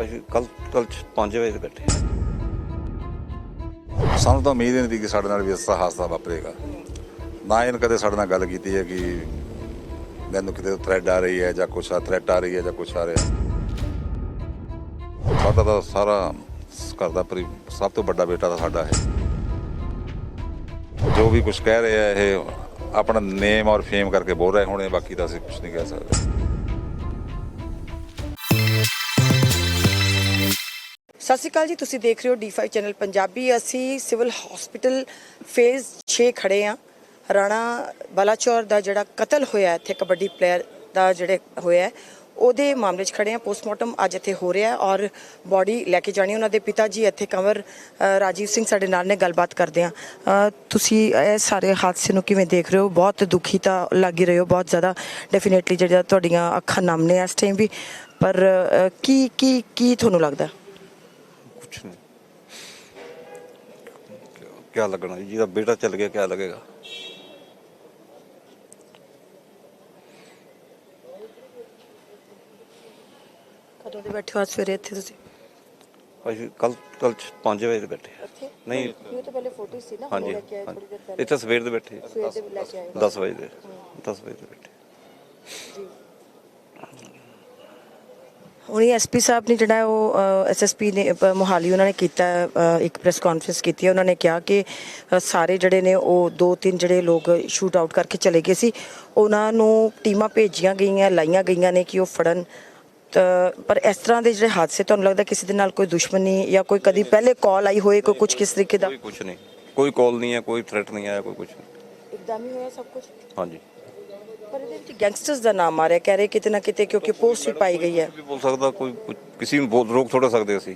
ਅਸੀਂ ਕੱਲ ਕੱਲ 5 ਵਜੇ ਤੇ ਬੈਠੇ ਸਾਨੂੰ ਤਾਂ ਉਮੀਦ ਹੀ ਨਹੀਂ ਸੀ ਕਿ ਸਾਡੇ ਨਾਲ ਵੀ ਇਸ ਤਰ੍ਹਾਂ ਹਾਦਸਾ ਵਾਪਰੇਗਾ। ਨਾ ਇਹਨ ਕਦੇ ਸਾਡੇ ਨਾਲ ਗੱਲ ਕੀਤੀ ਹੈ ਕਿ ਮੈਨੂੰ ਕਿਤੇ ਥ੍ਰੈਡ ਆ ਰਹੀ ਹੈ ਜਾਂ ਕੁਛ ਆ ਥ੍ਰੈਟ ਆ ਰਹੀ ਹੈ ਜਾਂ ਕੁਛ ਆ ਰਿਹਾ। ਸਾਡਾ ਤਾਂ ਸਾਰਾ ਘਰ ਦਾ ਪਰਿ- ਸਭ ਤੋਂ ਵੱਡਾ ਬੇਟਾ ਤਾਂ ਸਾਡਾ ਹੈ। ਜੋ ਵੀ ਕੁਝ ਕਹਿ ਰਹੇ ਆ ਇਹ ਆਪਣਾ ਨੇਮ ਔਰ ਫੇਮ ਕਰਕੇ ਬੋਲ ਰਹੇ ਹੋਣੇ, ਬਾਕੀ ਤਾਂ ਅਸੀਂ ਕੁਝ ਨਹੀਂ ਕਹਿ ਸਕਦੇ। ਸਤਿ ਸ਼੍ਰੀ ਅਕਾਲ ਜੀ, ਤੁਸੀਂ ਦੇਖ ਰਹੇ ਹੋ D5 ਚੈਨਲ ਪੰਜਾਬੀ। ਅਸੀਂ ਸਿਵਲ ਹਸਪੀਟਲ ਫੇਜ਼ 6 ਖੜੇ ਆ ਰਾਣਾ ਬਲਾਚੌਰ ਦਾ ਜਿਹੜਾ ਕਤਲ ਹੋਇਆ ਇੱਥੇ ਕਬੱਡੀ ਪਲੇਅਰ ਦਾ ਜਿਹੜੇ ਹੋਇਆ ਉਹਦੇ ਮਾਮਲੇ 'ਚ ਖੜੇ ਆ ਪੋਸਟਮਾਰਟਮ ਅੱਜ ਇੱਥੇ ਹੋ ਰਿਹਾ ਔਰ ਬਾਡੀ ਲੈ ਕੇ ਜਾਣੀ ਉਹਨਾਂ ਦੇ ਪਿਤਾ ਜੀ। ਇੱਥੇ ਕੰਵਰ ਰਾਜੀਵ ਸਿੰਘ ਸਾਡੇ ਨਾਲ ਨੇ, ਗੱਲਬਾਤ ਕਰਦੇ ਆ ਤੁਸੀਂ ਇਹ ਸਾਰੇ ਹਾਦਸੇ ਨੂੰ ਕਿਵੇਂ ਦੇਖ ਰਹੇ ਹੋ? ਬਹੁਤ ਦੁਖੀ ਤਾਂ ਲੱਗ ਹੀ ਰਹੇ ਹੋ, ਬਹੁਤ ਜ਼ਿਆਦਾ ਡੈਫੀਨੇਟਲੀ ਜਿਹੜਾ ਤੁਹਾਡੀਆਂ ਅੱਖਾਂ ਨਮ ਨੇ ਇਸ ਟਾਈਮ ਵੀ। ਪਰ ਕੀ ਕੀ ਕੀ ਤੁਹਾਨੂੰ ਲੱਗਦਾ? ਕੁਛ ਨਹੀਂ ਕੀ ਲੱਗਣਾ ਜੀ ਜਿਹਦਾ ਬੇਟਾ ਚੱਲ ਗਿਆ ਕੀ ਲੱਗੇਗਾ? ਕਦੋਂ ਦੇ ਬੈਠੇ ਹੋ ਅੱਜ ਸਵੇਰੇ ਇੱਥੇ ਤੁਸੀਂ? ਅਸੀਂ ਕੱਲ ਕੱਲ 5 ਵਜੇ ਤੇ ਬੈਠੇ ਨਹੀਂ। ਇਹ ਤਾਂ ਪਹਿਲੇ ਫੋਟੋ ਸੀ ਨਾ ਹਾਂਜੀ। ਇੱਥੇ ਸਵੇਰ ਦੇ ਬੈਠੇ ਸਵੇਰ ਦੇ ਲੈ ਕੇ ਆਏ। 10 ਵਜੇ ਦੇ 10 ਵਜੇ ਦੇ ਬੈਠੇ ਹੁਣੀ ਐਸਪੀ ਸਾਹਿਬ ਨੇ ਜਿਹੜਾ ਉਹ ਐਸਐਸਪੀ ਨੇ ਮੋਹਾਲੀ ਉਹਨਾਂ ਨੇ ਕੀਤਾ ਇੱਕ ਪ੍ਰੈਸ ਕਾਨਫਰੰਸ ਕੀਤੀ ਹੈ। ਉਹਨਾਂ ਨੇ ਕਿਹਾ ਕਿ ਸਾਰੇ ਜਿਹੜੇ ਨੇ ਉਹ ਦੋ ਤਿੰਨ ਜਿਹੜੇ ਲੋਕ ਸ਼ੂਟ ਆਊਟ ਕਰਕੇ ਚਲੇ ਗਏ ਸੀ। ਉਹਨਾਂ ਨੂੰ ਟੀਮਾਂ ਭੇਜੀਆਂ ਗਈਆਂ ਲਾਈਆਂ ਗਈਆਂ ਨੇ ਕਿ ਉਹ ਫੜਨ। ਪਰ ਇਸ ਤਰ੍ਹਾਂ ਦੇ ਜਿਹੜੇ ਹਾਦਸੇ ਤੁਹਾਨੂੰ ਲੱਗਦਾ ਕਿਸੇ ਦੇ ਨਾਲ ਕੋਈ ਦੁਸ਼ਮਣੀ ਜਾਂ ਕੋਈ ਕਦੀ ਪਹਿਲੇ ਕਾਲ ਆਈ ਹੋਏ ਕੋਈ ਕੁਝ ਕਿਸ ਤਰੀਕੇ ਦਾ? ਕੋਈ ਕੁਛ ਨਹੀਂ। ਕੋਈ ਕਾਲ ਨਹੀਂ ਹੈ ਕੋਈ ਥ੍ਰੈਟ ਨਹੀਂ ਆਇਆ ਕੋਈ ਨਹੀਂ। ਇੱਕਦਮ ਹੀ ਹੋਇਆ ਸਭ ਕੁਝ ਹਾਂਜੀ। ਪਰ ਇਹਦੇ ਵਿੱਚ ਗੈਂਗਸਟਰਸ ਦਾ ਨਾਮ ਆ ਰਿਹਾ ਕਹਿ ਰਹੇ ਕਿਤੇ ਨਾ ਕਿਤੇ ਕਿਉਂਕਿ ਪੋਸਟ ਵੀ ਪਾਈ ਗਈ ਹੈ। ਵੀ ਬੋਲ ਸਕਦਾ ਕੋਈ ਕੁਛ- ਕਿਸੇ ਨੂੰ ਬੋਲ ਰੋਕ ਥੋੜਾ ਸਕਦੇ ਅਸੀਂ।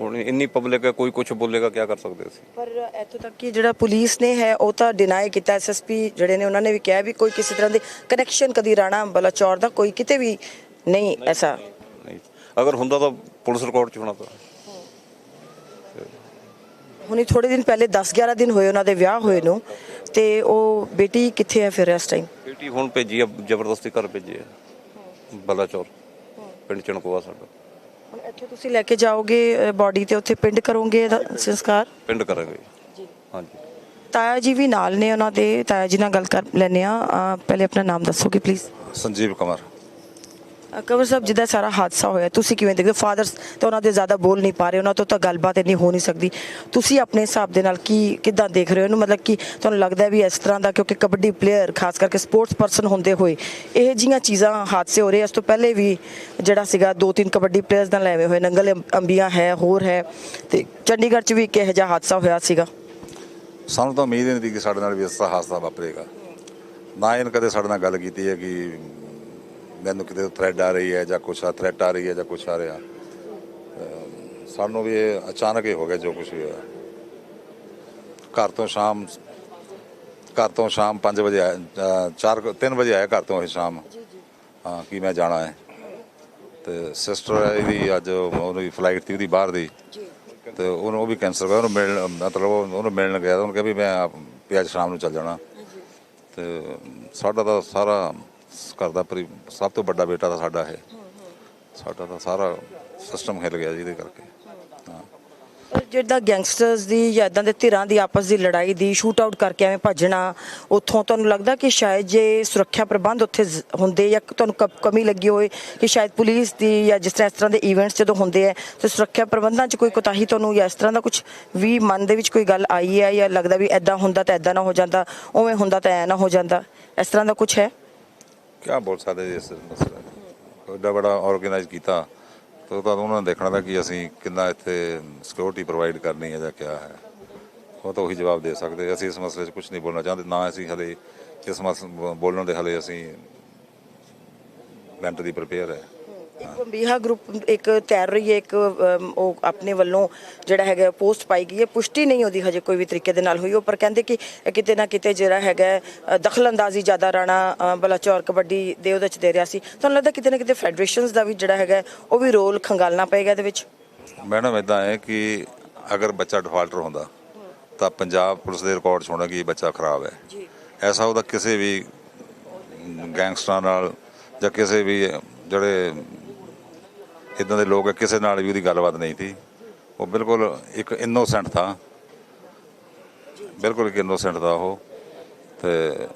ਹੁਣ ਇੰਨੀ ਪਬਲਿਕ ਹੈ ਕੋਈ ਕੁਝ ਬੋਲੇਗਾ ਕੀ ਕਰ ਸਕਦੇ ਅਸੀਂ? ਪਰ ਇੱਥੋਂ ਤੱਕ ਕਿ ਜਿਹੜਾ ਪੁਲਿਸ ਨੇ ਹੈ ਉਹ ਤਾਂ ਡਿਨਾਈ ਕੀਤਾ। ਐਸਐਸਪੀ ਜਿਹੜੇ ਨੇ ਉਹਨਾਂ ਨੇ ਵੀ ਕਿਹਾ ਵੀ ਕੋਈ ਕਿਸੇ ਤਰ੍ਹਾਂ ਦੇ ਕਨੈਕਸ਼ਨ ਕਦੀ ਰਾਣਾ ਬਲਾਚੌਰ ਦਾ ਕੋਈ ਕਿਤੇ ਵੀ ਨਹੀਂ ਐਸਾ। ਨਹੀਂ ਅਗਰ ਹੁੰਦਾ ਤਾਂ ਪੁਲਿਸ ਰਿਕਾਰਡ ਚ ਹੋਣਾ ਤਾਂ। ਹੁਣੀ ਥੋੜੇ ਦਿਨ ਪਹਿਲੇ 10 11 ਦਿਨ ਹੋਏ ਉਹਨਾਂ ਦੇ ਵਿਆਹ ਹੋਏ ਨੂੰ ਤੇ ਉਹ ਬੇਟੀ ਕਿੱਥੇ ਹੈ ਫਿਰ ਇਸ ਟਾਈਮ ਬੇਟੀ ਹੁਣ ਭੇਜੀ ਆ ਜ਼ਬਰਦਸਤੀ ਘਰ ਭੇਜੀ ਆ। ਬਲਾਚੌਰ ਪਿੰਡ ਚਣਕੋਆ ਸਾਡਾ। ਹੁਣ ਇੱਥੇ ਤੁਸੀਂ ਲੈ ਕੇ ਜਾਓਗੇ ਬਾਡੀ ਤੇ ਉੱਥੇ ਪਿੰਡ ਕਰੋਗੇ ਇਹਦਾ ਸੰਸਕਾਰ? ਪਿੰਡ ਕਰਾਂਗੇ। ਜੀ। ਹਾਂਜੀ। ਤਾਇਆ ਜੀ ਵੀ ਨਾਲ ਨੇ ਉਹਨਾਂ ਦੇ ਤਾਇਆ ਜੀ ਨਾਲ ਗੱਲ ਕਰ ਲੈਨੇ ਆ ਪਹਿਲੇ ਆਪਣਾ ਨਾਮ ਦੱਸੋਗੇ ਪਲੀਜ਼ ਸੰਜੀਵ ਕੁਮਾਰ। ਕਵਰ ਸਾਹਿਬ, ਜਿੱਦਾਂ ਸਾਰਾ ਹਾਦਸਾ ਹੋਇਆ, ਤੁਸੀਂ ਕਿਵੇਂ ਦੇਖਦੇ ਫਾਦਰਸ ਤਾਂ ਉਹਨਾਂ ਦੇ ਜ਼ਿਆਦਾ ਬੋਲ ਨਹੀਂ ਪਾ ਰਹੇ, ਉਹਨਾਂ ਤੋਂ ਤਾਂ ਗੱਲਬਾਤ ਇੰਨੀ ਹੋ ਨਹੀਂ ਸਕਦੀ। ਤੁਸੀਂ ਆਪਣੇ ਹਿਸਾਬ ਦੇ ਨਾਲ ਕੀ, ਕਿੱਦਾਂ ਦੇਖ ਰਹੇ ਹੋ? ਇਹਨੂੰ ਮਤਲਬ ਕਿ ਤੁਹਾਨੂੰ ਲੱਗਦਾ ਵੀ ਇਸ ਤਰ੍ਹਾਂ ਦਾ, ਕਿਉਂਕਿ ਕਬੱਡੀ ਪਲੇਅਰ ਖਾਸ ਕਰਕੇ ਸਪੋਰਟਸ ਪਰਸਨ ਹੁੰਦੇ ਹੋਏ, ਇਹ ਜੀਆਂ ਚੀਜ਼ਾਂ ਹਾਦਸੇ ਹੋ ਰਹੇ ਇਸ ਤੋਂ ਪਹਿਲੇ ਵੀ ਜਿਹੜਾ ਸੀਗਾ ਦੋ ਤਿੰਨ ਕਬੱਡੀ ਪਲੇਅਰਸ ਨਾਲ ਲੈਵੇਂ ਹੋਏ, ਨੰਗਲ ਅੰਬੀਆਂ ਹੈ, ਹੋਰ ਹੈ, ਤੇ ਚੰਡੀਗੜ੍ਹ 'ਚ ਵੀ ਇੱਕ ਇਹੋ ਜਿਹਾ ਹਾਦਸਾ ਹੋਇਆ ਸੀਗਾ। ਸਾਨੂੰ ਤਾਂ ਉਮੀਦ ਨਹੀਂ ਸੀ ਕਿ ਸਾਡੇ ਨਾਲ ਵੀ ਇਸ ਤਰ੍ਹਾਂ ਹਾਦਸਾ ਵਾਪਰੇਗਾ। ਨਾ ਇਹਨ ਕਦੇ ਸਾਡੇ ਨਾਲ ਗੱਲ ਕੀਤੀ ਹੈ ਕਿ ਮੈਨੂੰ ਕਿਤੇ ਥ੍ਰੈਡ ਆ ਰਹੀ ਹੈ ਜਾਂ ਕੁਛ ਆ ਥ੍ਰੈਟ ਆ ਰਹੀ ਹੈ ਜਾਂ ਕੁਛ ਆ ਰਿਹਾ। ਸਾਨੂੰ ਵੀ ਇਹ ਅਚਾਨਕ ਹੀ ਹੋ ਗਿਆ ਜੋ ਕੁਛ ਵੀ ਹੋਇਆ। ਘਰ ਤੋਂ ਸ਼ਾਮ ਘਰ ਤੋਂ ਸ਼ਾਮ 5 ਵਜੇ ਆਇਆ 4 3 ਵਜੇ ਆਇਆ ਘਰ ਤੋਂ ਇਹ ਸ਼ਾਮ। ਹਾਂ ਕਿ ਮੈਂ ਜਾਣਾ ਹੈ? ਤੇ ਸਿਸਟਰ ਇਹਦੀ ਅੱਜ ਉਹਦੀ ਫਲਾਈਟ ਸੀ ਉਹਦੀ ਬਾਹਰ ਦੀ। ਤੇ ਉਹਨੂੰ ਉਹ ਵੀ ਕੈਂਸਲ ਕਰ ਉਹਨੂੰ ਮਿਲਣ ਮਤਲਬ ਉਹ- ਉਹਨੂੰ ਮਿਲਣ ਗਿਆ ਉਹਨੂੰ ਕਿਹਾ ਵੀ ਮੈਂ ਅੱਜ ਸ਼ਾਮ ਨੂੰ ਚੱਲ ਜਾਣਾ। ਤੇ ਸਾਡਾ ਤਾਂ ਸਾਰਾ ਘਰ ਦਾ ਪਰਿ- ਸਭ ਤੋਂ ਵੱਡਾ ਬੇਟਾ ਤਾਂ ਸਾਡਾ ਹੈ ਸਾਡਾ ਤਾਂ ਸਾਰਾ ਸਿਸਟਮ ਹਿੱਲ ਗਿਆ ਜਿਹਦੇ ਕਰਕੇ। ਹਾਂ। ਪਰ ਜਿਹੜਾ ਗੈਂਗਸਟਰਸ ਦੀ ਜਾਂ ਇਦਾਂ ਦੇ ਧਿਰਾਂ ਦੀ ਆਪਸ ਦੀ ਲੜਾਈ ਦੀ ਸ਼ੂਟ ਆਊਟ ਕਰਕੇ ਐਵੇਂ ਭੱਜਣਾ, ਉੱਥੋਂ ਤੁਹਾਨੂੰ ਲੱਗਦਾ ਕਿ ਸ਼ਾਇਦ ਜੇ ਸੁਰੱਖਿਆ ਪ੍ਰਬੰਧ ਉੱਥੇ ਜ਼- ਹੁੰਦੇ ਜਾਂ ਤੁਹਾਨੂੰ ਕ- ਕਮੀ ਲੱਗੀ ਹੋਏ ਕਿ ਸ਼ਾਇਦ ਪੁਲਿਸ ਦੀ ਜਾਂ ਜਿਸ ਤਰ੍ਹਾਂ ਇਸ ਤਰ੍ਹਾਂ ਦੇ ਇਵੈਂਟਸ ਜਦੋਂ ਹੁੰਦੇ ਆ ਤੇ ਸੁਰੱਖਿਆ ਪ੍ਰਬੰਧਾਂ 'ਚ ਕੋਈ ਕੋਤਾਹੀ ਤੁਹਾਨੂੰ ਜਾਂ ਇਸ ਤਰ੍ਹਾਂ ਦਾ ਕੁਝ ਵੀ ਮਨ ਦੇ ਵਿੱਚ ਕੋਈ ਗੱਲ ਆਈ ਹੈ ਜਾਂ ਲੱਗਦਾ ਵੀ ਐਦਾਂ ਹੁੰਦਾ ਤਾਂ ਐਦਾਂ ਨਾ ਹੋ ਜਾਂਦਾ, ਉਵੇਂ ਹੁੰਦਾ ਤਾਂ ਐ ਨਾ ਹੋ ਜਾਂਦਾ, ਇਸ ਤਰ੍ਹਾਂ ਦਾ ਕੁਝ ਹੈ? ਕੀ ਬੋਲ ਸਕਦੇ ਜੀ ਇਸ ਮਸਲੇ ਨੂੰ ਐਡਾ ਬੜਾ ਆਰਗੇਨਾਈਜ਼ ਕੀਤਾ। ਤਾਂ ਤਾਂ ਉਹਨਾਂ ਨੇ ਦੇਖਣਾ ਦਾ ਕਿ ਅਸੀਂ ਕਿੰਨਾ ਇੱਥੇ ਸਿਕਿਉਰਿਟੀ ਪ੍ਰੋਵਾਈਡ ਕਰਨੀ ਹੈ ਜਾਂ ਕੀ ਹੈ। ਉਹ ਤਾਂ ਉਹੀ ਜਵਾਬ ਦੇ ਸਕਦੇ। ਅਸੀਂ ਇਸ ਮਸਲੇ 'ਚ ਕੁਝ ਨਹੀਂ ਬੋਲਣਾ ਚਾਹੁੰਦੇ। ਨਾ ਅਸੀਂ ਹਲੇ ਇਸ ਮਸਲੇ ਬੋਲਣ ਦੇ ਹਲੇ ਅਸੀਂ ਮੈਂਟਲੀ ਪ੍ਰਪੇਅਰ ਹੈ। ਇੱਕ ਬੰਬੀਹਾ ਗਰੁੱਪ ਇੱਕ ਤੈਰ ਰਹੀ ਹੈ ਇੱਕ ਅਮ, ਉਹ ਆਪਣੇ ਵੱਲੋਂ ਜਿਹੜਾ ਹੈਗਾ ਪੋਸਟ ਪਾਈ ਗਈ ਹੈ। ਪੁਸ਼ਟੀ ਨਹੀਂ ਉਹਦੀ ਹਜੇ ਕੋਈ ਵੀ ਤਰੀਕੇ ਦੇ ਨਾਲ ਹੋਈ। ਉਹ ਪਰ ਕਹਿੰਦੇ ਕਿ ਇਹ ਕਿਤੇ ਨਾ ਕਿਤੇ ਜਿਹੜਾ ਹੈਗਾ ਅ, ਦਖਲਅੰਦਾਜ਼ੀ ਜ਼ਿਆਦਾ ਰਾਣਾ ਅ, ਬਲਾਚੌਰ ਕਬੱਡੀ ਦੇ ਉਹਦੇ ਚ ਦੇ ਰਿਹਾ ਸੀ। ਤੁਹਾਨੂੰ ਲੱਗਦਾ ਕਿਤੇ ਨਾ ਕਿਤੇ ਫੈਡਰੇਸ਼ਨਸ ਦਾ ਵੀ ਜਿਹੜਾ ਹੈਗਾ ਉਹ ਵੀ ਰੋਲ ਖੰਗਾਲਣਾ ਪਏਗਾ ਇਹਦੇ ਵਿੱਚ? ਮੈਡਮ ਇਦਾਂ ਹੈ ਕਿ ਅਗਰ ਬੱਚਾ ਡਿਫਾਲਟਰ ਹੁੰਦਾ ਤਾਂ ਪੰਜਾਬ ਪੁਲਿਸ ਦੇ ਰਿਕਾਰਡ 'ਚ ਹੋਣਾ ਕਿ ਇਹ ਬੱਚਾ ਖਰਾਬ ਹੈ। ਜੀ। ਐਸਾ ਉਹਦਾ ਕਿਸੇ ਵੀ ਗੈਂਗਸਟਰਾਂ ਨਾਲ ਜਾਂ ਕਿਸੇ ਵੀ ਜਿਹੜੇ ਇਦਾਂ ਦੇ ਲੋਕ ਕਿਸੇ ਨਾਲ ਵੀ ਉਹਦੀ ਗੱਲਬਾਤ ਨਹੀਂ ਸੀ। ਉਹ ਬਿਲਕੁਲ ਇੱਕ ਇਨੋਸੈਂਟ ਥਾ। ਬਿਲਕੁਲ ਇੱਕ ਇਨੋਸੈਂਟ ਥਾ ਉਹ। ਤੇ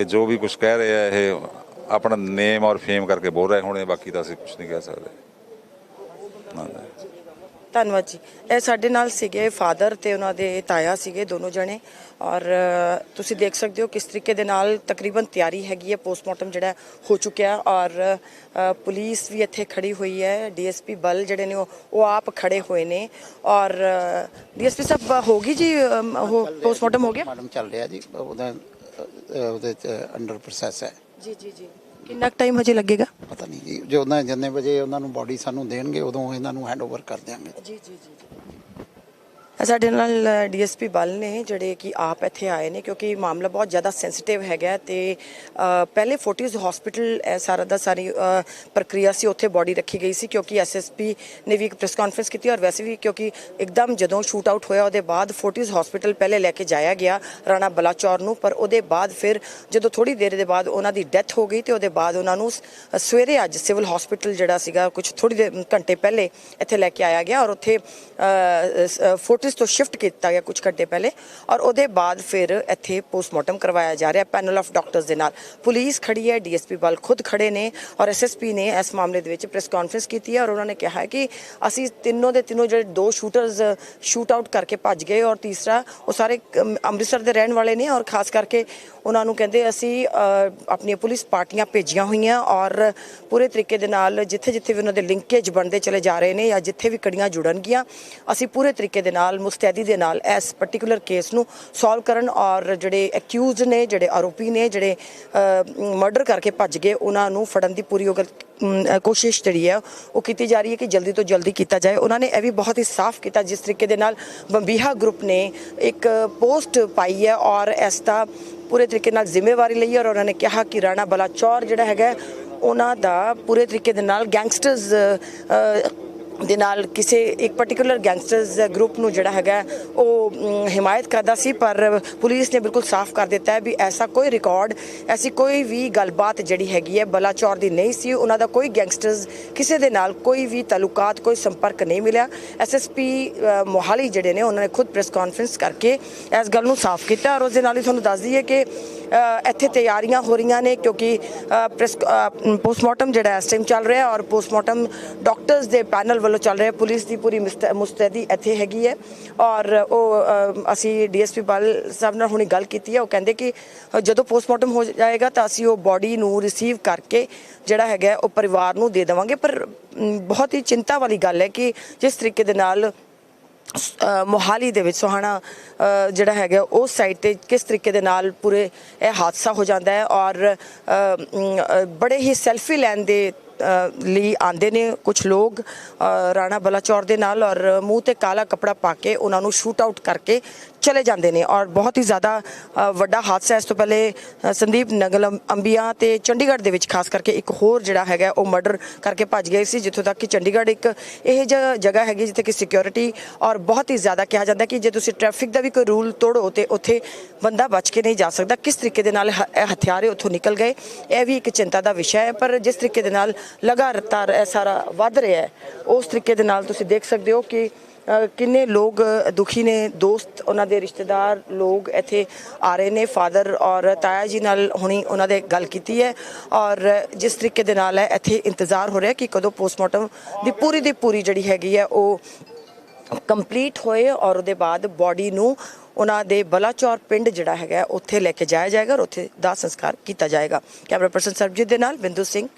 ਇਹ ਜੋ ਵੀ ਕੁਝ ਕਹਿ ਰਹੇ ਆ ਇਹ ਆਪਣਾ ਨੇਮ ਔਰ ਫੇਮ ਕਰਕੇ ਬੋਲ ਰਹੇ, ਹੋਣੇ ਬਾਕੀ ਤਾਂ ਅਸੀਂ ਕੁਝ ਨਹੀਂ ਕਹਿ ਸਕਦੇ। ਹਾਂਜੀ ਧੰਨਵਾਦ ਜੀ। ਇਹ ਸਾਡੇ ਨਾਲ ਸੀਗੇ ਫਾਦਰ ਤੇ ਉਹਨਾਂ ਦੇ ਤਾਇਆ ਸੀਗੇ ਦੋਨੋਂ ਜਣੇ। ਔਰ ਤੁਸੀਂ ਦੇਖ ਸਕਦੇ ਹੋ ਕਿਸ ਤਰੀਕੇ ਦੇ ਨਾਲ ਤਕਰੀਬਨ ਤਿਆਰੀ ਹੈਗੀ ਹੈ ਪੋਸਟਮਾਰਟਮ ਜਿਹੜਾ ਹੋ ਚੁੱਕਿਆ। ਔਰ ਪੁਲਿਸ ਵੀ ਇੱਥੇ ਖੜੀ ਹੋਈ ਹੈ ਡੀਐਸਪੀ ਬਲ ਜਿਹੜੇ ਨੇ ਉਹ ਆਪ ਖੜੇ ਹੋਏ ਨੇ। ਔਰ ਡੀਐਸਪੀ ਸਾਹਿਬ ਹੋ ਗਈ ਜੀ ਪੋਸਟਮਾਰਟਮ ਹੋ ਗਿਆ? ਮੈਡਮ ਚੱਲ ਰਿਹਾ ਜੀ ਉਹਦਾ ਉਹਦੇ ਅੰਡਰ ਪ੍ਰੋਸੈਸ ਹੈ। ਜੀ ਜੀ ਜੀ। ਕਿੰਨਾ ਟਾਈਮ ਹਜੇ ਲੱਗੇਗਾ? ਪਤਾ ਨਹੀਂ ਜੀ ਜੋ ਉਹਨਾਂ ਜਿੰਨੇ ਵਜੇ ਉਹਨਾਂ ਨੂੰ ਬਾਡੀ ਸਾਨੂੰ ਦੇਣਗੇ ਉਦੋਂ ਇਹਨਾਂ ਨੂੰ ਹੈਂਡਓਵਰ ਕਰ ਦਿਆਂਗੇ। ਜੀ ਜੀ ਜੀ। ਸਾਡੇ ਨਾਲ ਡੀਐਸਪੀ ਬਲ ਨੇ ਜਿਹੜੇ ਕਿ ਆਪ ਇੱਥੇ ਆਏ ਨੇ ਕਿਉਂਕਿ ਮਾਮਲਾ ਬਹੁਤ ਜ਼ਿਆਦਾ ਸੈਂਸਿਟਿਵ ਹੈਗਾ ਤੇ ਪਹਿਲੇ ਫੋਰਟਿਸ ਹਸਪੀਟਲ ਸਾਰਾ ਦਾ ਸਾਰੀ ਪ੍ਰਕਿਰਿਆ ਸੀ, ਉੱਥੇ ਬੋਡੀ ਰੱਖੀ ਗਈ ਸੀ ਕਿਉਂਕਿ ਐਸਐਸਪੀ ਨੇ ਵੀ ਇੱਕ ਪ੍ਰੈਸ ਕਾਨਫਰੰਸ ਕੀਤੀ ਔਰ ਵੈਸੇ ਵੀ ਕਿਉਂਕਿ ਇੱਕਦਮ ਜਦੋਂ ਸ਼ੂਟ ਆਊਟ ਹੋਇਆ ਉਹਦੇ ਬਾਅਦ ਫੋਰਟਿਸ ਹਸਪੀਟਲ ਪਹਿਲੇ ਲੈ ਕੇ ਜਾਇਆ ਗਿਆ ਰਾਣਾ ਬਲਾਚੌਰ ਨੂੰ, ਪਰ ਉਹਦੇ ਬਾਅਦ ਫਿਰ ਜਦੋਂ ਥੋੜੀ ਦੇਰ ਦੇ ਬਾਅਦ ਉਹਨਾਂ ਦੀ ਡੈਥ ਹੋ ਗਈ ਤੇ ਉਹਦੇ ਬਾਅਦ ਉਹਨਾਂ ਨੂੰ ਸ- ਸਵੇਰੇ ਅੱਜ ਸਿਵਲ ਹਸਪੀਟਲ ਜਿਹੜਾ ਸੀਗਾ ਕੁਝ ਥੋੜੀ ਦੇਰ ਘੰਟੇ ਪਹਿਲੇ ਇੱਥੇ ਲੈ ਕੇ ਆਇਆ ਗਿਆ ਔਰ ਉੱਥੇ ਫੋਰਟਿਸ ਤੋਂ ਸ਼ਿਫਟ ਕੀਤਾ ਗਿਆ ਕੁਝ ਘੰਟੇ ਪਹਿਲੇ ਔਰ ਉਹਦੇ ਬਾਅਦ ਫਿਰ ਇੱਥੇ ਪੋਸਟਮਾਰਟਮ ਕਰਵਾਇਆ ਜਾ ਰਿਹਾ ਪੈਨਲ ਆਫ ਡਾਕਟਰਸ ਦੇ ਨਾਲ। ਪੁਲਿਸ ਖੜੀ ਹੈ ਡੀਐਸਪੀ ਬਲ ਖੁਦ ਖੜੇ ਨੇ ਔਰ ਐਸਐਸਪੀ ਨੇ ਇਸ ਮਾਮਲੇ ਦੇ ਵਿੱਚ ਪ੍ਰੈਸ ਕਾਨਫਰੰਸ ਕੀਤੀ ਹੈ ਔਰ ਉਹਨਾਂ ਨੇ ਕਿਹਾ ਕਿ ਅਸੀਂ ਤਿੰਨੋਂ ਦੇ ਤਿੰਨੋਂ ਜਿਹੜੇ ਦੋ ਸ਼ੂਟਰਸ ਸ਼ੂਟ ਆਊਟ ਕਰਕੇ ਭੱਜ ਗਏ ਔਰ ਤੀਸਰਾ, ਉਹ ਸਾਰੇ ਅੰਮ੍ਰਿਤਸਰ ਦੇ ਰਹਿਣ ਵਾਲੇ ਨੇ ਔਰ ਖਾਸ ਕਰਕੇ ਉਹਨਾਂ ਨੂੰ ਕਹਿੰਦੇ ਅਸੀਂ ਆਪਣੀਆਂ ਪੁਲਿਸ ਪਾਰਟੀਆਂ ਭੇਜੀਆਂ ਹੋਈਆਂ ਔਰ ਪੂਰੇ ਤਰੀਕੇ ਦੇ ਨਾਲ ਜਿੱਥੇ ਜਿੱਥੇ ਵੀ ਉਹਨਾਂ ਦੇ ਲਿੰਕੇਜ ਬਣਦੇ ਚਲੇ ਜਾ ਰਹੇ ਨੇ ਜਾਂ ਜਿੱਥੇ ਵੀ ਕੜੀਆਂ ਜੁੜਨਗੀਆਂ, ਅਸੀਂ ਪੂਰੇ ਤਰੀਕੇ ਦੇ ਨਾਲ ਮੁਸਤੈਦੀ ਦੇ ਨਾਲ ਇਸ ਪਾਰਟਿਕੂਲਰ ਕੇਸ ਨੂੰ ਸੋਲਵ ਕਰਨ ਔਰ ਜਿਹੜੇ ਅਕਿਊਜ਼ ਨੇ ਜਿਹੜੇ ਆਰੋਪੀ ਨੇ ਜਿਹੜੇ ਮਰਡਰ ਕਰਕੇ ਭੱਜ ਗਏ ਉਹਨਾਂ ਨੂੰ ਫੜਨ ਦੀ ਪੂਰੀ ਉਹ ਅਮ, ਕੋਸ਼ਿਸ਼ ਜਿਹੜੀ ਹੈ ਉਹ ਕੀਤੀ ਜਾ ਰਹੀ ਹੈ ਕਿ ਜਲਦੀ ਤੋਂ ਜਲਦੀ ਕੀਤਾ ਜਾਏ। ਉਹਨਾਂ ਨੇ ਇਹ ਵੀ ਬਹੁਤ ਹੀ ਸਾਫ਼ ਕੀਤਾ ਜਿਸ ਤਰੀਕੇ ਦੇ ਨਾਲ ਬੰਬੀਹਾ ਗਰੁੱਪ ਨੇ ਇੱਕ ਪੋਸਟ ਪਾਈ ਹੈ ਔਰ ਇਸ ਦਾ ਪੂਰੇ ਤਰੀਕੇ ਨਾਲ ਜ਼ਿੰਮੇਵਾਰੀ ਲਈ ਹੈ ਔਰ ਉਹਨਾਂ ਨੇ ਕਿਹਾ ਕਿ ਰਾਣਾ ਬਲਾਚੌਰ ਜਿਹੜਾ ਹੈਗਾ ਉਹਨਾਂ ਦਾ ਪੂਰੇ ਤਰੀਕੇ ਦੇ ਨਾਲ ਗੈਂਗਸਟਰਸ ਦੇ ਨਾਲ ਕਿਸੇ ਇੱਕ ਪਾਰਟਿਕੂਲਰ ਗੈਂਗਸਟਰਸ ਗਰੁੱਪ ਨੂੰ ਜਿਹੜਾ ਹੈਗਾ ਉਹ ਅਮ, ਹਿਮਾਇਤ ਕਰਦਾ ਸੀ ਪਰ ਪੁਲਿਸ ਨੇ ਬਿਲਕੁਲ ਸਾਫ਼ ਕਰ ਦਿੱਤਾ ਹੈ ਵੀ ਐਸਾ ਕੋਈ ਰਿਕਾਰਡ ਐਸੀ ਕੋਈ ਵੀ ਗੱਲਬਾਤ ਜਿਹੜੀ ਹੈਗੀ ਹੈ ਬਲਾਚੌਰ ਦੀ ਨਹੀਂ ਸੀ। ਉਹਨਾਂ ਦਾ ਕੋਈ ਗੈਂਗਸਟਰਸ ਕਿਸੇ ਦੇ ਨਾਲ ਕੋਈ ਵੀ ਤਾਲੁਕਾਤ ਕੋਈ ਸੰਪਰਕ ਨਹੀਂ ਮਿਲਿਆ। ਐਸਐਸਪੀ ਮੋਹਾਲੀ ਜਿਹੜੇ ਨੇ ਉਹਨਾਂ ਨੇ ਖੁਦ ਪ੍ਰੈਸ ਕਾਨਫਰੰਸ ਕਰਕੇ ਇਸ ਗੱਲ ਨੂੰ ਸਾਫ਼ ਕੀਤਾ ਔਰ ਉਸ ਦੇ ਨਾਲ ਹੀ ਤੁਹਾਨੂੰ ਦੱਸ ਦਈਏ ਕਿ ਇੱਥੇ ਤਿਆਰੀਆਂ ਹੋ ਰਹੀਆਂ ਨੇ ਕਿਉਂਕਿ ਪ੍ਰੈਸ ਪੋਸਟਮਾਰਟਮ ਜਿਹੜਾ ਇਸ ਟਾਈਮ ਚੱਲ ਰਿਹਾ ਔਰ ਪੋਸਟਮਾਰਟਮ ਡਾਕਟਰਸ ਦੇ ਪੈਨਲ ਵੱਲੋਂ ਚੱਲ ਰਿਹਾ। ਪੁਲਿਸ ਦੀ ਪੂਰੀ ਮੁਸਤ- ਮੁਸਤੈਦੀ ਇੱਥੇ ਹੈਗੀ ਹੈ ਔਰ ਉਹ ਅ, ਅਸੀਂ ਡੀਐਸਪੀ ਬਲ ਸਾਹਿਬ ਨਾਲ ਹੁਣੀ ਗੱਲ ਕੀਤੀ ਹੈ। ਉਹ ਕਹਿੰਦੇ ਕਿ ਜਦੋਂ ਪੋਸਟਮਾਰਟਮ ਹੋ ਜਾਏਗਾ ਤਾਂ ਅਸੀਂ ਉਹ ਬਾਡੀ ਨੂੰ ਰਿਸੀਵ ਕਰਕੇ ਜਿਹੜਾ ਹੈਗਾ ਉਹ ਪਰਿਵਾਰ ਨੂੰ ਦੇ ਦੇਵਾਂਗੇ। ਪਰ ਬਹੁਤ ਹੀ ਚਿੰਤਾ ਵਾਲੀ ਗੱਲ ਹੈ ਕਿ ਜਿਸ ਤਰੀਕੇ ਦੇ ਨਾਲ ਮੋਹਾਲੀ ਦੇ ਵਿੱਚ ਸੁਹਾਣਾ ਜਿਹੜਾ ਹੈਗਾ, ਉਸ ਸਾਈਡ ਤੇ ਕਿਸ ਤਰੀਕੇ ਦੇ ਨਾਲ ਪੂਰੇ ਇਹ ਹਾਦਸਾ ਹੋ ਜਾਂਦਾ ਹੈ ਔਰ ਬੜੇ ਹੀ ਸੈਲਫੀ ਲੈਣ ਦੇ ਲਈ ਆਂਦੇ ਨੇ ਕੁਝ ਲੋਕ ਰਾਣਾ ਬਲਾਚੌਰ ਦੇ ਨਾਲ ਔਰ ਮੂੰਹ ਤੇ ਕਾਲਾ ਕਪੜਾ ਪਾ ਕੇ ਉਹਨਾਂ ਨੂੰ ਸ਼ੂਟ ਆਊਟ ਕਰਕੇ ਚਲੇ ਜਾਂਦੇ ਨੇ ਔਰ ਬਹੁਤ ਹੀ ਜ਼ਿਆਦਾ ਵੱਡਾ ਹਾਦਸਾ ਇਸ ਤੋਂ ਪਹਿਲੇ ਸੰਦੀਪ ਨਗਲ ਅੰਬ- ਅੰਬੀਆਂ ਤੇ ਚੰਡੀਗੜ੍ਹ ਦੇ ਵਿੱਚ ਖਾਸ ਕਰਕੇ ਇੱਕ ਹੋਰ ਜਿਹੜਾ ਹੈਗਾ ਉਹ ਮਰਡਰ ਕਰਕੇ ਭੱਜ ਗਏ ਸੀ, ਜਿੱਥੋਂ ਤੱਕ ਕਿ ਚੰਡੀਗੜ੍ਹ ਇੱਕ ਇਹ ਜ- ਜਗ੍ਹਾ ਹੈਗੀ ਜਿੱਥੇ ਕਿ ਸਿਕਿਉਰਿਟੀ ਔਰ ਬਹੁਤ ਹੀ ਜ਼ਿਆਦਾ ਕਿਹਾ ਜਾਂਦਾ ਕਿ ਜੇ ਤੁਸੀਂ ਟ੍ਰੈਫਿਕ ਦਾ ਵੀ ਕੋਈ ਰੂਲ ਤੋੜੋ ਤੇ ਉੱਥੇ ਬੰਦਾ ਬਚ ਕੇ ਨਹੀਂ ਜਾ ਸਕਦਾ। ਕਿਸ ਤਰੀਕੇ ਦੇ ਨਾਲ ਹ- ਇਹ ਹਥਿਆਰੇ ਉੱਥੋਂ ਨਿਕਲ ਗਏ, ਇਹ ਵੀ ਇੱਕ ਚਿੰਤਾ ਦਾ ਵਿਸ਼ਾ ਹੈ। ਪਰ ਜਿਸ ਤਰੀਕੇ ਦੇ ਨਾਲ ਲਗਾਤਾਰ ਇਹ ਸਾਰਾ ਵੱਧ ਰਿਹਾ ਹੈ, ਉਸ ਤਰੀਕੇ ਦੇ ਨਾਲ ਤੁਸੀਂ ਦੇਖ ਸਕਦੇ ਹੋ ਕਿ ਕਿੰਨੇ ਲੋਕ ਦੁਖੀ ਨੇ? ਦੋਸਤ, ਉਹਨਾਂ ਦੇ ਰਿਸ਼ਤੇਦਾਰ ਲੋਕ ਇੱਥੇ ਆ ਰਹੇ ਨੇ, ਫਾਦਰ ਔਰ ਤਾਇਆ ਜੀ ਨਾਲ ਹੁਣੀ ਉਹਨਾਂ ਦੇ ਗੱਲ ਕੀਤੀ ਹੈ। ਔਰ ਜਿਸ ਤਰੀਕੇ ਦੇ ਨਾਲ ਹੈ ਇੱਥੇ ਇੰਤਜ਼ਾਰ ਹੋ ਰਿਹਾ ਕਿ ਕਦੋਂ ਪੋਸਟਮਾਰਟਮ ਦੀ ਪੂਰੀ ਦੀ ਪੂਰੀ ਜਿਹੜੀ ਹੈਗੀ ਹੈ, ਉਹ ਕੰਪਲੀਟ ਹੋਏ ਔਰ ਉਹਦੇ ਬਾਅਦ ਬਾਡੀ ਨੂੰ ਉਹਨਾਂ ਦੇ ਬਲਾਚੌਰ ਪਿੰਡ ਜਿਹੜਾ ਹੈਗਾ ਉੱਥੇ ਲੈ ਕੇ ਜਾਇਆ ਜਾਏਗਾ ਔਰ ਉੱਥੇ ਦਾ ਸੰਸਕਾਰ ਕੀਤਾ ਜਾਏਗਾ। ਕੈਮਰਾ ਪਰਸਨ ਸਰਬਜੀਤ ਦੇ ਨਾਲ ਬਿੰਦੂ ਸਿੰਘ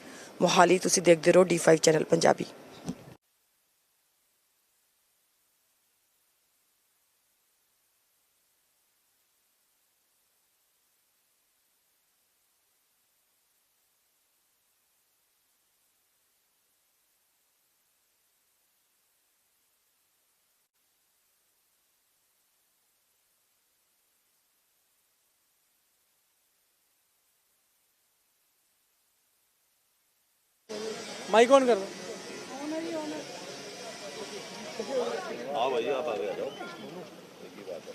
ਮੋਹਾਲੀ, ਤੁਸੀਂ ਦੇਖਦੇ ਰਹੋ D5 channel Punjabi. Mic on कर दो। हाँ भाई आप जाओ एक ही बात है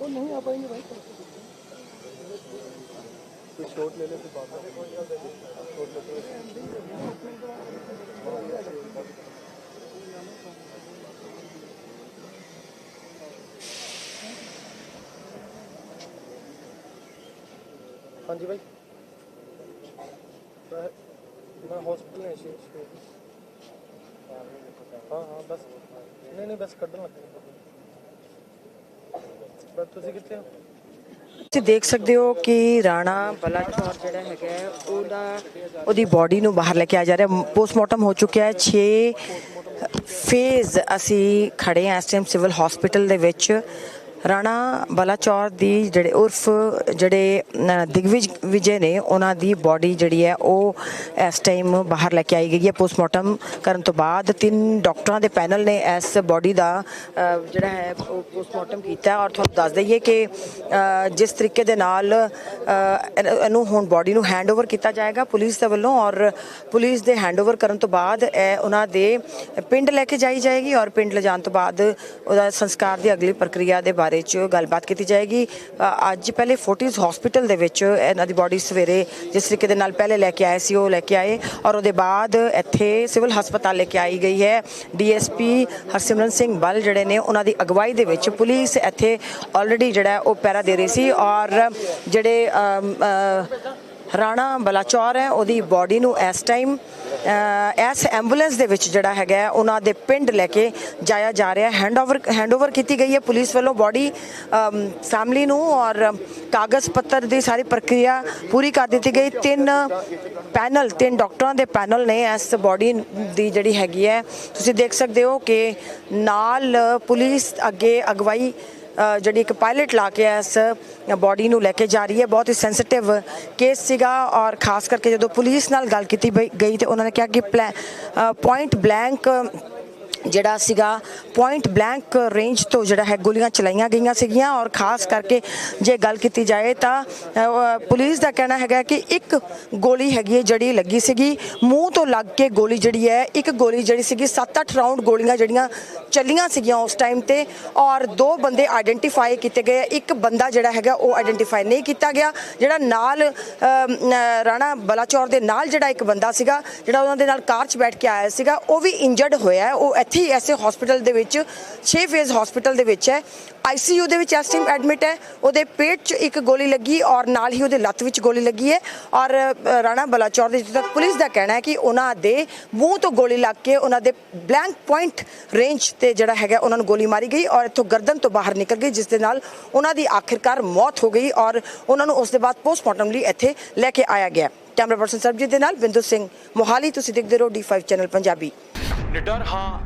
वो नहीं आ पाएँगे भाई। कुछ शॉट ले ले बात शॉट ले हाँ जी भाई। ਮੈਂ ਹਸਪੀਟਲ ਹੈ ਸ਼ੇ ਹਾਂ ਹਾਂ ਬਸ। ਨਹੀਂ ਨਹੀਂ ਬਸ ਕੱਢਣ ਲੱਗਾ। ਬਸ ਤੁਸੀਂ ਕਿੱਥੇ ਹੋ? ਤੁਸੀਂ ਦੇਖ ਸਕਦੇ ਹੋ ਕਿ ਰਾਣਾ ਬਲਾਚੌਰ ਜਿਹੜਾ ਹੈਗਾ ਹੈ, ਉਹਦਾ ਉਹਦੀ ਬਾਡੀ ਨੂੰ ਬਾਹਰ ਲੈ ਕੇ ਆ ਜਾ ਰਿਹਾ। ਪੋਸਟਮਾਰਟਮ ਹੋ ਚੁੱਕਿਆ ਹੈ। 6 ਫੇਜ਼ ਅਸੀਂ ਖੜੇ ਹਾਂ ਇਸ ਟਾਈਮ ਸਿਵਲ ਹਸਪੀਟਲ ਦੇ ਵਿੱਚ। ਰਾਣਾ ਬਲਾਚੌਰ ਦੀ ਜਿਹੜੇ ਉਰਫ ਜਿਹੜੇ ਅ, ਦਿਗਵਿਜ ਵਿਜੇ ਨੇ ਉਹਨਾਂ ਦੀ ਬਾਡੀ ਜਿਹੜੀ ਹੈ ਉਹ ਇਸ ਟਾਈਮ ਬਾਹਰ ਲੈ ਕੇ ਆਈ ਗਈ ਹੈ ਪੋਸਟਮਾਰਟਮ ਕਰਨ ਤੋਂ ਬਾਅਦ। ਤਿੰਨ ਡਾਕਟਰਾਂ ਦੇ ਪੈਨਲ ਨੇ ਇਸ ਬਾਡੀ ਦਾ ਜਿਹੜਾ ਹੈ ਉਹ ਪੋਸਟਮਾਰਟਮ ਕੀਤਾ ਔਰ ਤੁਹਾਨੂੰ ਦੱਸ ਦਈਏ ਕਿ ਜਿਸ ਤਰੀਕੇ ਦੇ ਨਾਲ ਇਹਨੂੰ ਇਹਨੂੰ ਹੁਣ ਬਾਡੀ ਨੂੰ ਹੈਂਡਓਵਰ ਕੀਤਾ ਜਾਏਗਾ ਪੁਲਿਸ ਦੇ ਵੱਲੋਂ। ਔਰ ਪੁਲਿਸ ਦੇ ਹੈਂਡਓਵਰ ਕਰਨ ਤੋਂ ਬਾਅਦ ਇਹ ਉਹਨਾਂ ਦੇ ਪਿੰਡ ਲੈ ਕੇ ਜਾਈ ਜਾਏਗੀ। ਔਰ ਪਿੰਡ ਲਿਜਾਣ ਤੋਂ ਬਾਅਦ ਉਹਦਾ ਸੰਸਕਾਰ ਦੀ ਅਗਲੀ ਪ੍ਰਕਿਰਿਆ ਦੇ ਬਾਰੇ ਚ ਗੱਲਬਾਤ ਕੀਤੀ ਜਾਏਗੀ। ਅੱਜ ਪਹਿਲੇ ਫੋਰਟਿਸ ਹਸਪੀਟਲ ਦੇ ਵਿੱਚ ਇਹਨਾਂ ਦੀ ਬਾਡੀ ਸਵੇਰੇ ਜਿਸ ਤਰੀਕੇ ਦੇ ਨਾਲ ਪਹਿਲੇ ਲੈ ਕੇ ਆਏ ਸੀ, ਉਹ ਲੈ ਕੇ ਆਏ ਔਰ ਉਹਦੇ ਬਾਅਦ ਇੱਥੇ ਸਿਵਲ ਹਸਪਤਾਲ ਲੈ ਕੇ ਆਈ ਗਈ ਹੈ। ਡੀਐਸਪੀ ਹਰਸਿਮਰਨ ਸਿੰਘ ਬਲ ਜਿਹੜੇ ਨੇ, ਉਹਨਾਂ ਦੀ ਅਗਵਾਈ ਦੇ ਵਿੱਚ ਪੁਲਿਸ ਇੱਥੇ ਆਲਰੇਡੀ ਜਿਹੜਾ ਉਹ ਪੈਰਾ ਦੇ ਰਹੀ ਸੀ ਔਰ ਜਿਹੜੇ ਰਾਣਾ ਬਲਾਚੌਰ ਹੈ, ਉਹਦੀ ਬਾਡੀ ਨੂੰ ਇਸ ਟਾਈਮ ਇਸ ਐਂਬੂਲੈਂਸ ਦੇ ਵਿੱਚ ਜਿਹੜਾ ਹੈਗਾ ਉਹਨਾਂ ਦੇ ਪਿੰਡ ਲੈ ਕੇ ਜਾਇਆ ਜਾ ਰਿਹਾ ਹੈ। ਹੈਂਡਓਵਰ ਹੈਂਡਓਵਰ ਕੀਤੀ ਗਈ ਹੈ ਪੁਲਿਸ ਵੱਲੋਂ। ਬਾਡੀ ਫੈਮਿਲੀ ਨੂੰ ਔਰ ਕਾਗਜ਼ ਪੱਤਰ ਦੀ ਸਾਰੀ ਪ੍ਰਕਿਰਿਆ ਪੂਰੀ ਕਰ ਦਿੱਤੀ ਗਈ। ਤਿੰਨ ਪੈਨਲ ਤਿੰਨ ਡਾਕਟਰਾਂ ਦੇ ਪੈਨਲ ਨੇ ਇਸ ਬਾਡੀ ਦੀ ਜਿਹੜੀ ਹੈਗੀ ਹੈ। ਤੁਸੀਂ ਦੇਖ ਸਕਦੇ ਹੋ ਕਿ ਨਾਲ ਪੁਲਿਸ ਅੱਗੇ ਅਗਵਾਈ ਜਿਹੜੀ ਇੱਕ ਪਾਇਲਟ ਲਾ ਕੇ ਇਸ ਬਾਡੀ ਨੂੰ ਲੈ ਕੇ ਜਾ ਰਹੀ ਹੈ, ਬਹੁਤ ਹੀ ਸੈਂਸਿਟਿਵ ਕੇਸ ਸੀਗਾ ਔਰ ਖਾਸ ਕਰਕੇ ਜਦੋਂ ਪੁਲਿਸ ਨਾਲ ਗੱਲ ਕੀਤੀ ਬਈ- ਗਈ ਤੇ ਉਹਨਾਂ ਨੇ ਕਿਹਾ ਕਿ ਪੁਆਇੰਟ ਬਲੈਂਕ ਜਿਹੜਾ ਸੀਗਾ ਪੁਆਇੰਟ ਬਲੈਂਕ ਰੇਂਜ ਤੋਂ ਜਿਹੜਾ ਹੈ ਗੋਲੀਆਂ ਚਲਾਈਆਂ ਗਈਆਂ ਸੀਗੀਆਂ ਔਰ ਖਾਸ ਕਰਕੇ ਜੇ ਗੱਲ ਕੀਤੀ ਜਾਏ ਤਾਂ ਪੁਲਿਸ ਦਾ ਕਹਿਣਾ ਹੈਗਾ ਕਿ ਇੱਕ ਗੋਲੀ ਹੈਗੀ ਹੈ ਜਿਹੜੀ ਲੱਗੀ ਸੀਗੀ। ਮੂੰਹ ਤੋਂ ਲੱਗ ਕੇ ਗੋਲੀ ਜਿਹੜੀ ਹੈ, ਇੱਕ ਗੋਲੀ ਜਿਹੜੀ ਸੀਗੀ 7-8 ਰਾਉਂਡ ਗੋਲੀਆਂ ਜਿਹੜੀਆਂ ਚੱਲੀਆਂ ਸੀਗੀਆਂ ਉਸ ਟਾਈਮ ਤੇ ਔਰ ਦੋ ਬੰਦੇ ਆਇਡੈਂਟੀਫਾਈ ਕੀਤੇ ਗਏ। ਇੱਕ ਬੰਦਾ ਜਿਹੜਾ ਹੈਗਾ ਉਹ ਆਇਡੈਂਟੀਫਾਈ ਨਹੀਂ ਕੀਤਾ ਗਿਆ। ਜਿਹੜਾ ਨਾਲ ਰਾਣਾ ਬਲਾਚੌਰ ਦੇ ਨਾਲ ਜਿਹੜਾ ਇੱਕ ਬੰਦਾ ਸੀਗਾ, ਜਿਹੜਾ ਉਹਨਾਂ ਦੇ ਨਾਲ ਕਾਰ 'ਚ ਬੈਠ ਕੇ ਆਇਆ ਸੀਗਾ, ਉਹ ਵੀ ਇੰਜਰਡ ਹੋਇਆ ਉਹ ਇੱਥੇ ਹੀ ਐਸੇ ਹਸਪੀਟਲ ਦੇ ਵਿੱਚ 6 ਫੇਜ਼ ਹਸਪੀਟਲ ਦੇ ਵਿੱਚ ਹੈ। ਆਈਸੀਯੂ ਦੇ ਵਿੱਚ ਇਸ ਟਾਈਮ ਐਡਮਿਟ ਹੈ। ਉਹਦੇ ਪੇਟ 'ਚ ਇੱਕ ਗੋਲੀ ਲੱਗੀ ਔਰ ਨਾਲ ਹੀ ਉਹਦੇ ਲੱਤ ਵਿੱਚ ਗੋਲੀ ਲੱਗੀ ਹੈ। ਔਰ ਰਾਣਾ ਬਲਾਚੌਰ ਦੇ ਜਿੱਥੇ ਤੱਕ ਪੁਲਿਸ ਦਾ ਕਹਿਣਾ ਹੈ ਕਿ ਉਹਨਾਂ ਦੇ ਮੂੰਹ ਤੋਂ ਗੋਲੀ ਲੱਗ ਕੇ ਉਹਨਾਂ ਦੇ ਬਲੈਂਕ ਪੁਆਇੰਟ ਰੇਂਜ ਤੇ ਜਿਹੜਾ ਹੈਗਾ ਉਹਨਾਂ ਨੂੰ ਗੋਲੀ ਮਾਰੀ ਗਈ ਔਰ ਇੱਥੋਂ ਗਰਦਨ ਤੋਂ ਬਾਹਰ ਨਿਕਲ ਗਈ, ਜਿਸ ਦੇ ਨਾਲ ਉਹਨਾਂ ਦੀ ਆਖਿਰਕਾਰ ਮੌਤ ਹੋ ਗਈ ਔਰ ਉਹਨਾਂ ਨੂੰ ਉਸ ਦੇ ਬਾਅਦ ਪੋਸਟਮਾਰਟਮ ਲਈ ਇੱਥੇ ਲੈ ਕੇ ਆਇਆ ਗਿਆ। ਕੈਮਰਾ ਪਰਸਨ ਸਰਬਜੀਤ ਦੇ ਨਾਲ ਬਿੰਦੂ ਸਿੰਘ ਮੋਹਾਲੀ, ਤੁਸੀਂ ਦੇਖਦੇ ਰਹੋ D5 ਚੈਨਲ ਪੰਜਾਬੀ। ਨਿਡਰ ਹਾਂ